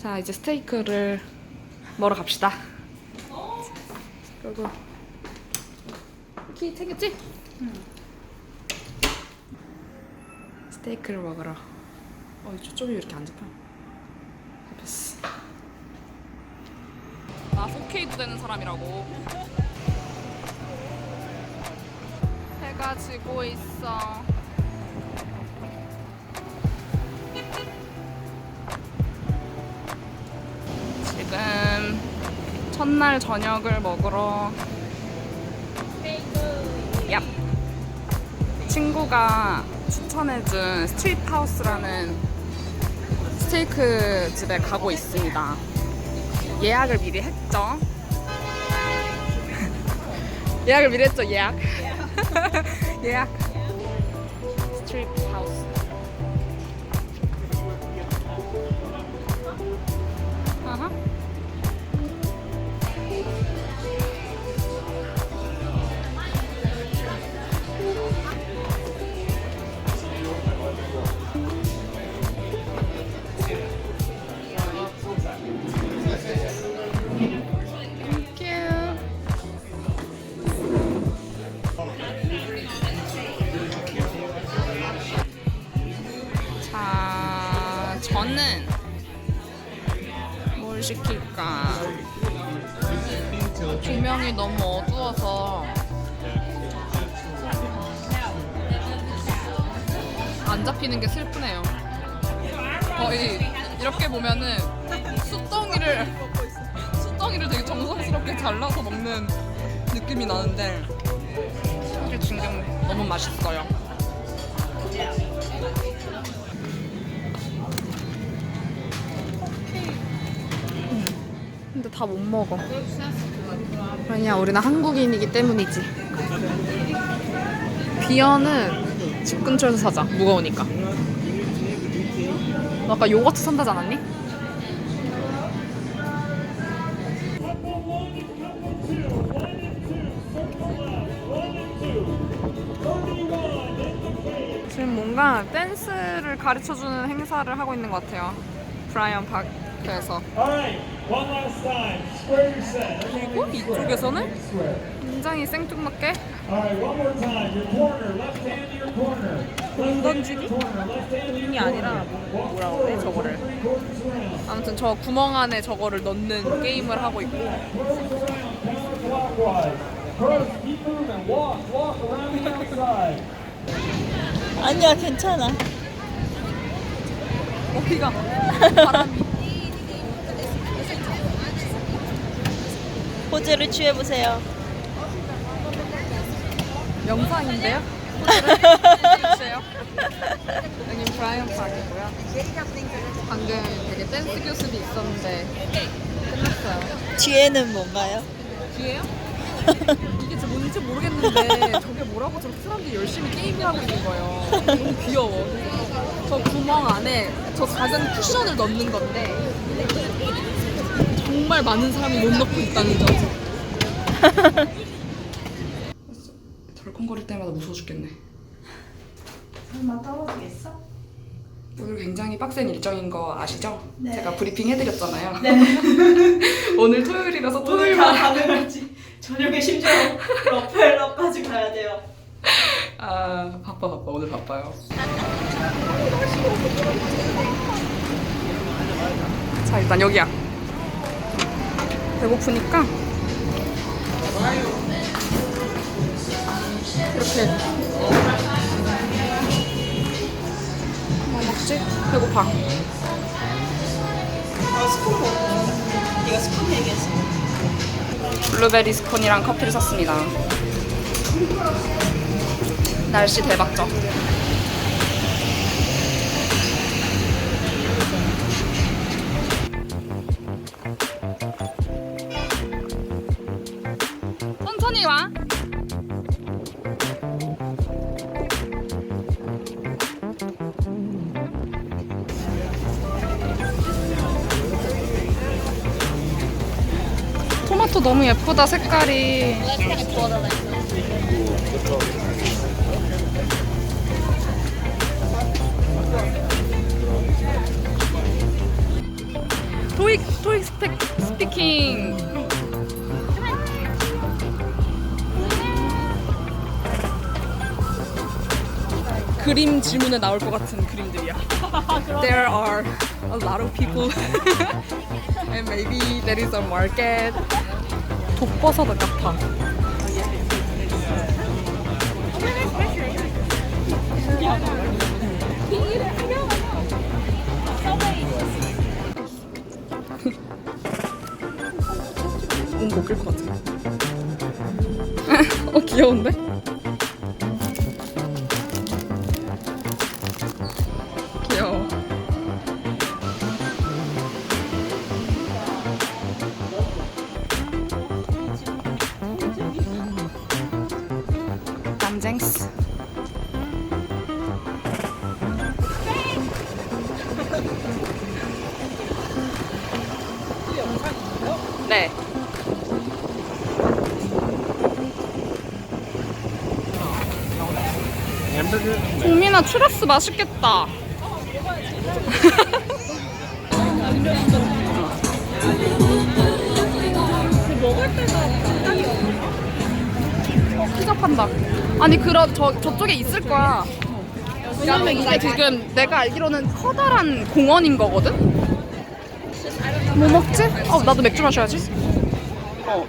자 이제 스테이크를 먹으러 갑시다. 그리고 키 챙겼지? 스테이크를 먹으러. 어, 이 초점이 왜 이렇게 안 잡혀? 됐어. 나 소케이도 되는 사람이라고. 해가 지고 있어. 첫날 저녁을 먹으러 얍. 친구가 추천해준 스트리트 하우스라는 스테이크 집에 가고 있습니다. 예약을 미리 했죠. 예약을 미리 했죠, 예약. 예약. 스트리트 숯덩이를 되게 정성스럽게 잘라서 먹는 느낌이 나는데 사실 지금 너무 맛있어요. 근데 다 못 먹어. 왜냐, 우리는 한국인이기 때문이지. 비어는 집 근처에서 사자. 무거우니까. 너 아까 요거트 산다지 않았니? 뭔가 댄스를 가르쳐주는 행사를 하고 있는 것 같아요. 브라이언 파크에서. 그리고 이쪽에서는. 굉장히 생뚱맞게 Alright, one more time. Your corner, left hand to your corner. Left hand to your corner, left hand to your 이 아니라 뭐, 뭐라 그래 저거를. 아무튼 저 구멍 안에 저거를 넣는 게임을 하고 있고 아니야 괜찮아 어디가 바람이 포즈를 취해보세요 영상인데요? 여기 브라이언 파크고요 방금 되게 댄스 교습이 있었는데 끝났어요 뒤에는 뭔가요? 뒤에요? 이게 진짜 뭔지 모르겠는데 저게 뭐라고 저렇게 사람들이 열심히 게임을 하고 있는 거예요. 너무 귀여워. 저 구멍 안에 저 작은 쿠션을 넣는 건데 정말 많은 사람이 못 넣고 있다는 점. 덜컹거릴 때마다 무서워 죽겠네. 설마 떨어지겠어? 오늘 굉장히 빡센 일정인 거 아시죠? 네. 제가 브리핑 해드렸잖아요. 오늘 토요일이라서 오늘 토요일만 다 가능하지 저녁에 심지어 러펠러까지 가야 돼요 아 바빠 바빠 오늘 바빠요. 자 일단 여기야. 배고프니까 이렇게 뭐 먹지? 배고파. 아 스콘 먹고 네가 스콘 얘기했어 블루베리 스콘이랑 커피를 샀습니다. 날씨 대박죠? 토마토 너무 예쁘다 색깔이. 토익 토익 스펙 스피킹 그림 질문에 나올 것 같은 그림들이야. There are a lot of people and maybe there is a market. 독버섯 같아. 네. 종민아 추러스 맛있겠다. 어, 피자 판다. 아니 그럼 저 저쪽에 있을 거야. 왜냐면 이게 지금 내가 알기로는 커다란 공원인 거거든. 뭐 먹지? 어 나도 맥주 마셔야지. 어.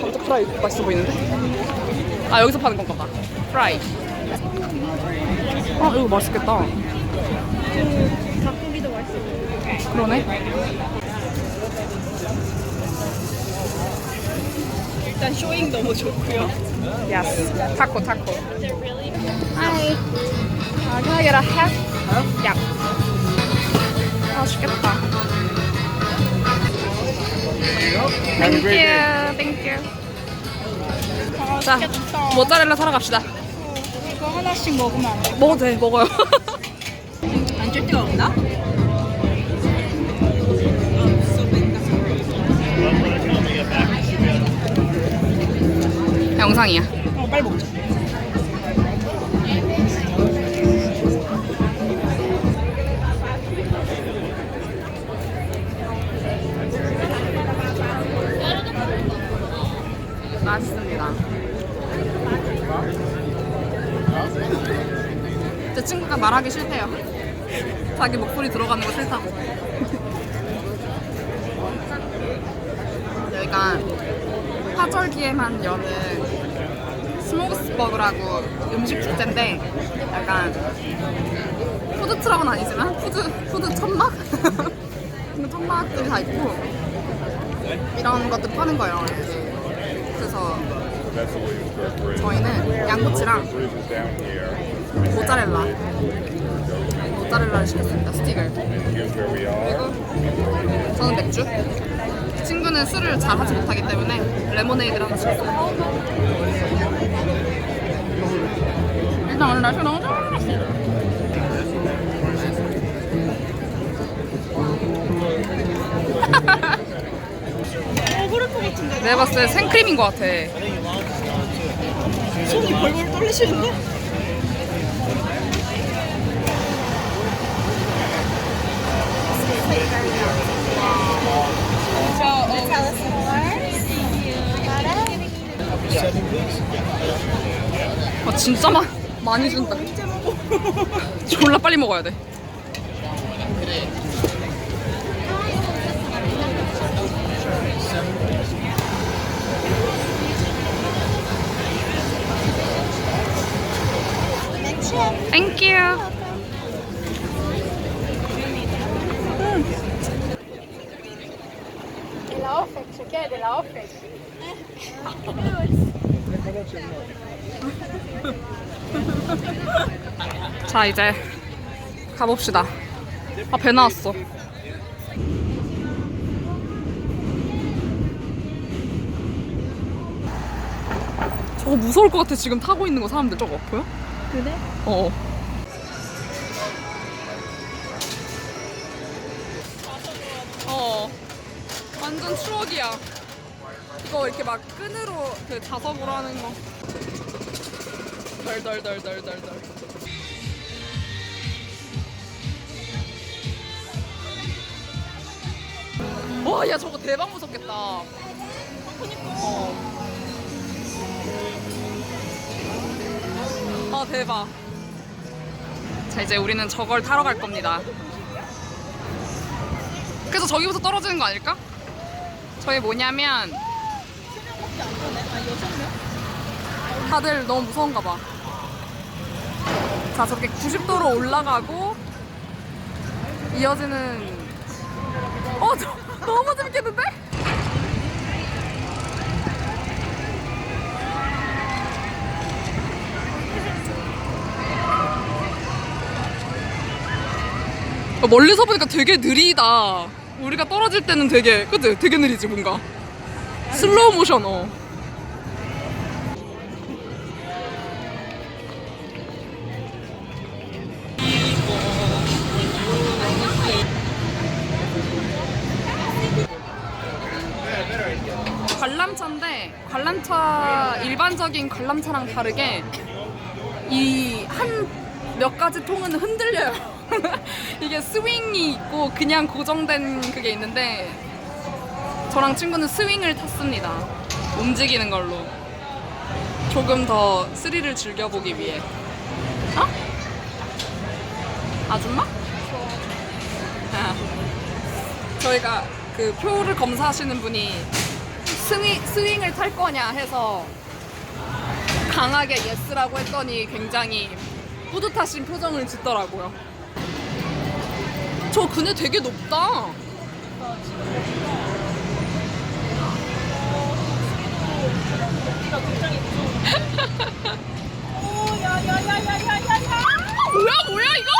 감자 프라이 맛있어 보이는데? 아 여기서 파는 건가 봐. 프라이. 아 이거 맛있겠다. 닭고기도 맛있어. 그러네. 일단 쇼잉 너무 좋고요. Yes. 타코 타코. Hi. Uh, can I get a half? Yeah. 맛있겠다. Thank you. Thank you. 자, 모짜렐라 사러 갑시다. 이거 하나씩 먹으면 안 돼? 먹어도 돼, 먹어요. 앉을 데가 없나? 영상이야. 어, 빨리 먹자. 맛있습니다. 제 친구가 말하기 싫대요. 자기 목소리 들어가는 거 싫다고. 여기가 화절기에만 여는 스모그스버그라고 음식 축제인데 약간 푸드 트럭은 아니지만 푸드, 푸드 천막? 천막들이 다 있고 이런 것들 파는 거예요. 그래서 저희는 양꼬치랑 모짜렐라. 모짜렐라를 시켰습니다 스틱을. 그리고 저는 맥주. 친구는 술을 잘 하지 못하기 때문에 레모네이드를 하나 시켰어요. 일단 오늘 날씨가 너무 좋아. 내가 봤을 때 생크림인 것 같아 손이 벌벌 떨리시는데? 아 진짜 마, 많이 준다 졸라 빨리 먹어야 돼 Thank you. 자 이제 가봅시다. 아 배 나왔어. 저거 무서울 것 같아 지금 타고 있는 거 사람들 저거 보여? 그래? 어. 어. 완전 추억이야. 이거 이렇게 막 끈으로 그 자석으로 하는 거. 덜덜덜덜덜덜. 와, 야 저거 대박 무섭겠다. 어. 아 대박. 자 이제 우리는 저걸 타러 갈 겁니다. 그래서 저기부터 떨어지는 거 아닐까? 저희 뭐냐면 다들 너무 무서운가 봐. 자 저렇게 90도로 올라가고 이어지는 어, 저 너무 재밌겠는데? 멀리서 보니까 되게 느리다. 우리가 떨어질 때는 되게, 그치? 되게 느리지, 뭔가. 슬로우 모션, 어. 관람차인데 관람차 일반적인 관람차랑 다르게 이 한 몇 가지 통은 흔들려요. 이게 스윙이 있고 그냥 고정된 그게 있는데 저랑 친구는 스윙을 탔습니다. 움직이는 걸로 조금 더 스릴을 즐겨보기 위해. 어? 아줌마? 아. 저희가 그 표를 검사하시는 분이 스윙, 스윙을 탈 거냐 해서 강하게 예스라고 했더니 굉장히 뿌듯하신 표정을 짓더라고요. 저 그네 되게 높다. 뭐야 뭐야 이거?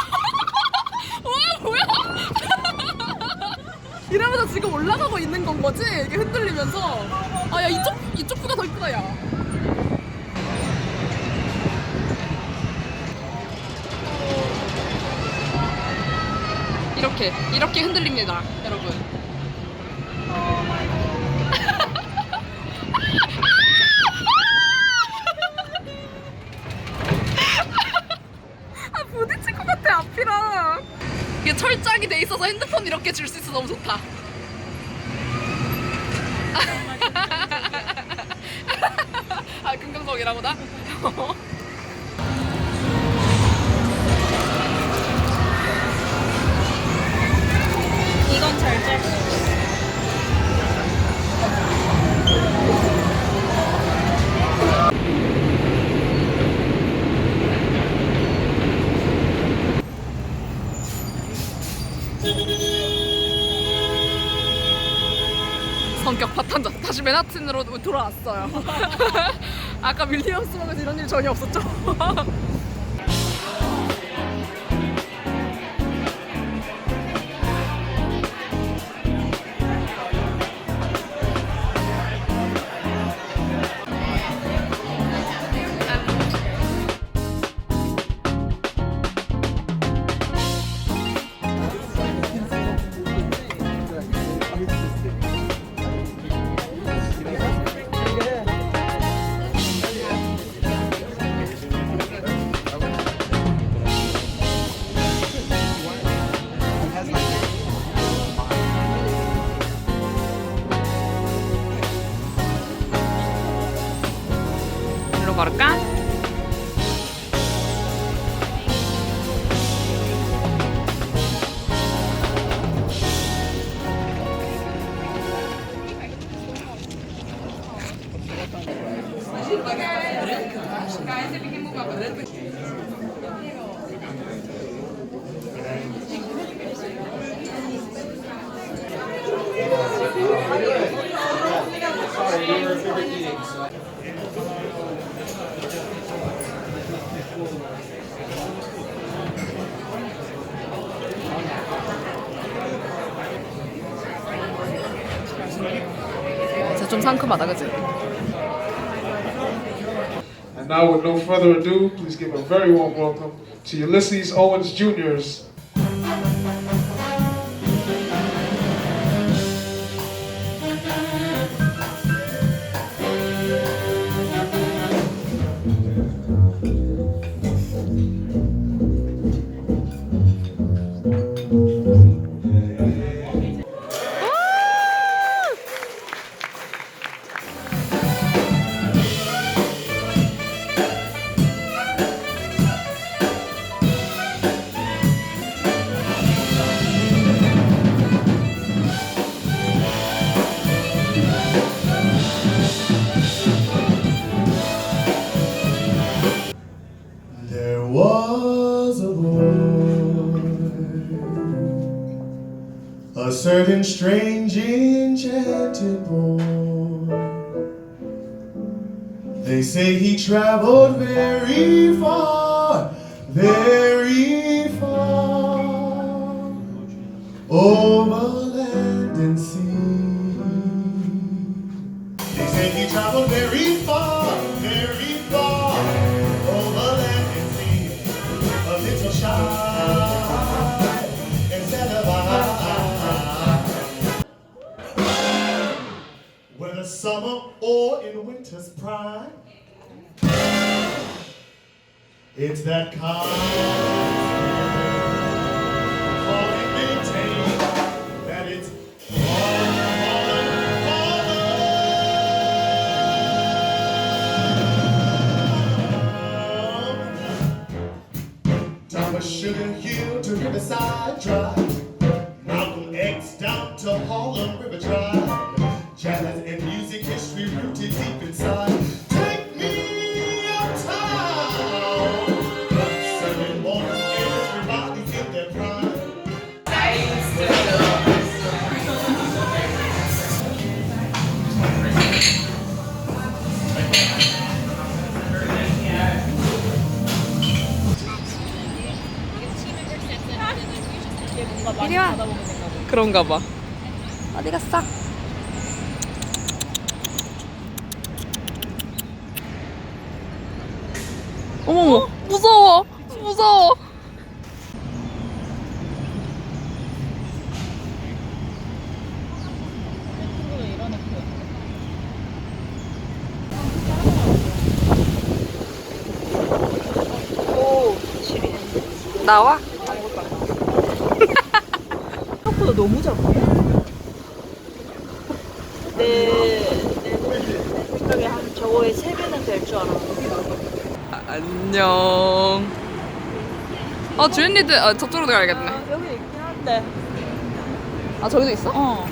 뭐야 뭐야? 이러면서 지금 올라가고 있는 건 거지? 이게 흔들리면서 아 야 이쪽 이쪽보다 더 이쁘다 야. 이렇게 이렇게 흔들립니다, 여러분. 아 부딪힐 것 같아 앞이랑. 이게 철장이 돼 있어서 핸드폰 이렇게 줄 수 있어 너무 좋다. 아 긍정적이라고 나? 맨하튼으로 돌아왔어요. 아까 윌리엄스먹에서 이런 일 전혀 없었죠? 일로 걸을까? 진짜 좀 상큼하다, 그치? And now, with no further ado, please give a very warm welcome to Ulysses Owens Jr.'s strange enchanted boy. They say he traveled very far, very far oh, over it's that kind calling Sugar Hill to Riverside Drive. 그런가 봐. 어디 갔어? 어머머, 무서워. 무서워. 오, 나와? 생각보다 너무 작아요. 내, 내 생각에 한 저거의 세 배는 될 줄 알았는데. 아, 안녕. 아, 주인리드, 아, 저쪽으로 가야겠네. 여기 있긴 한데. 아, 저기도 있어? 어.